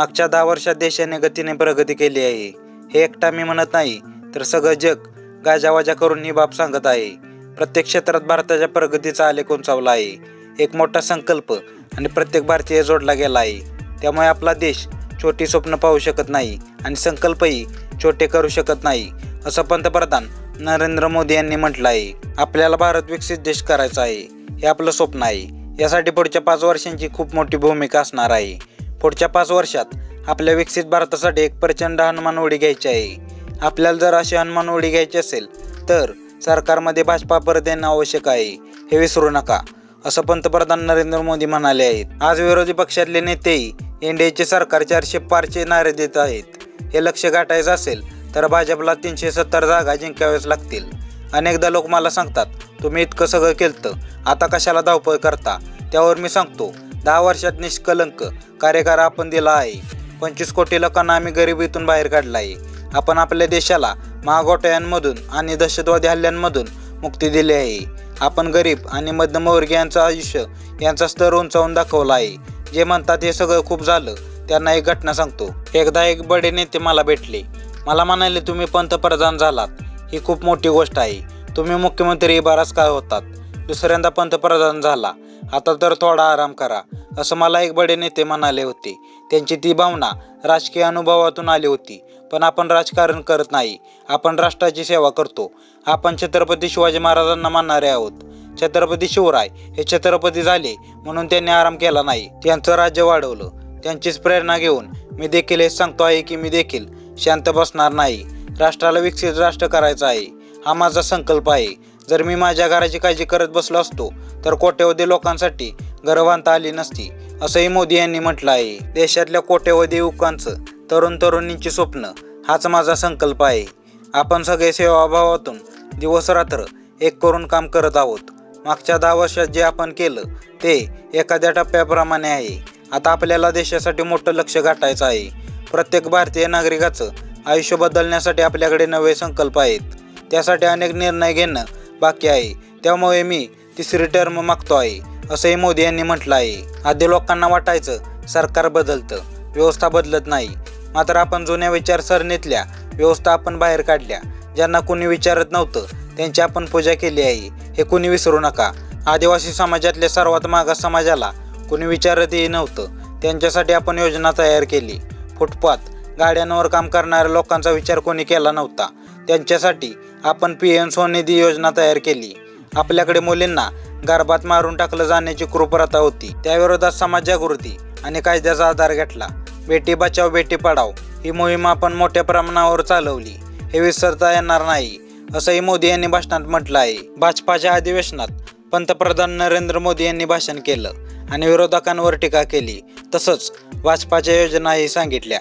मागच्या दहा वर्षात देशाने गतीने प्रगती केली आहे. हे एकटा मी म्हणत नाही तर सगळं जग गाजावाजा करून ही बाब सांगत आहे. प्रत्येक क्षेत्रात भारताच्या प्रगतीचा आलेख उंचावला आहे. एक मोठा संकल्प आणि प्रत्येक भारतीय जोडला गेला आहे. त्यामुळे आपला देश छोटी स्वप्न पाहू शकत नाही आणि संकल्पही छोटे करू शकत नाही असं पंतप्रधान नरेंद्र मोदी यांनी म्हटलं आहे. आपल्याला भारत विकसित देश करायचा आहे हे आपलं स्वप्न आहे. यासाठी पुढच्या पाच वर्षांची खूप मोठी भूमिका असणार आहे. पुढच्या पाच वर्षात आपल्या विकसित भारतासाठी एक प्रचंड हनुमान उडी घ्यायची आहे. आपल्याला जर अशी हनुमान उडी घ्यायची असेल तर सरकारमध्ये भाजपा परत येणं आवश्यक आहे. हे विसरू नका असं पंतप्रधान नरेंद्र मोदी म्हणाले आहेत. आज विरोधी पक्षातले नेतेही एनडीएचे सरकार चारशे पारचे नारे देत आहेत. हे लक्ष गाठायचं असेल तर भाजपला तीनशे सत्तर जागा जिंकाव्याच लागतील. अनेकदा लोक मला सांगतात तुम्ही इतकं सगळं केलं आता कशाला धावपळ करता? त्यावर मी सांगतो दहा वर्षात निष्कलंक कार्यकार आपण दिला आहे. पंचवीस कोटी लोकांना आम्ही गरिबीतून बाहेर काढला आहे आपण आपल्या देशाला महागोटयांमधून आणि दहशतवादी हल्ल्यांमधून मुक्ती दिली आहे. आपण गरीब आणि मध्यमवर्गीयांचं आयुष्य यांचा स्तर उंचावून दाखवला आहे. जे म्हणतात हे सगळं खूप झालं त्यांना एक घटना सांगतो. एकदा एक बडे नेते मला भेटले. मला म्हणाले तुम्ही पंतप्रधान झालात. ही खूप मोठी गोष्ट आहे. तुम्ही मुख्यमंत्री बराच काळ होतात. दुसऱ्यांदा पंतप्रधान झाला. आता तर थोडा आराम करा. असं मला एक बडे नेते म्हणाले होते. त्यांची ती भावना राजकीय अनुभवातून आली होती. पण आपण राजकारण करत नाही. आपण राष्ट्राची सेवा करतो. आपण छत्रपती शिवाजी महाराजांना मानणारे आहोत. छत्रपती शिवराय हे छत्रपती झाले म्हणून त्यांनी आराम केला नाही. त्यांचं राज्य वाढवलं. त्यांचीच प्रेरणा घेऊन मी देखील हेच सांगतो आहे की मी देखील शांत बसणार नाही. राष्ट्राला विकसित राष्ट्र करायचं आहे. हा माझा संकल्प आहे. जर मी माझ्या घराची काळजी करत बसलो असतो तर कोट्यवधी लोकांसाठी गर्वांत आली नसती. असंही मोदी यांनी म्हटलं आहे देशातल्या कोट्यवधी युवकांचं तरुण तरुणींची स्वप्न हाच माझा संकल्प आहे. आपण सगळे सेवाभावातून दिवस रात्र एक करून काम करत आहोत. मागच्या दहा वर्षात जे आपण केलं ते एखाद्या टप्प्याप्रमाणे आहे. आता आपल्याला देशासाठी मोठं लक्ष गाठायचं आहे. प्रत्येक भारतीय नागरिकाचं आयुष्य बदलण्यासाठी आपल्याकडे नवे संकल्प आहेत. त्यासाठी अनेक निर्णय घेणं बाकी आहे. त्यामुळे मी तिसरी टर्म मागतो आहे. असंही मोदी यांनी म्हटलं आहे आधी लोकांना वाटायचं सरकार बदलतं व्यवस्था बदलत नाही. मात्र आपण जुन्या विचारसरणीतल्या व्यवस्था आपण बाहेर काढल्या. ज्यांना कोणी विचारत नव्हतं त्यांची आपण पूजा केली आहे. हे कोणी विसरू नका. आदिवासी समाजातल्या सर्वात मागास समाजाला कोणी विचारतही नव्हतं. त्यांच्यासाठी आपण योजना तयार केली. फुटपाथ गाड्यांवर काम करणाऱ्या लोकांचा विचार कोणी केला नव्हता. त्यांच्यासाठी आपण पी एम स्वनिधी योजना तयार केली. आपल्याकडे मुलींना गर्भात मारून टाकलं जाण्याची कृपरता होती. त्याविरोधात समाज जागृती आणि कायद्याचा आधार घेतला. बेटी बचाव बेटी पढाव ही मोहीम आपण मोठ्या प्रमाणावर चालवली. हे विसरता येणार नाही असंही मोदी यांनी भाषणात म्हटलं आहे. भाजपाच्या अधिवेशनात पंतप्रधान नरेंद्र मोदी यांनी भाषण केलं आणि विरोधकांवर टीका केली. तसंच भाजपाच्या योजनाही सांगितल्या.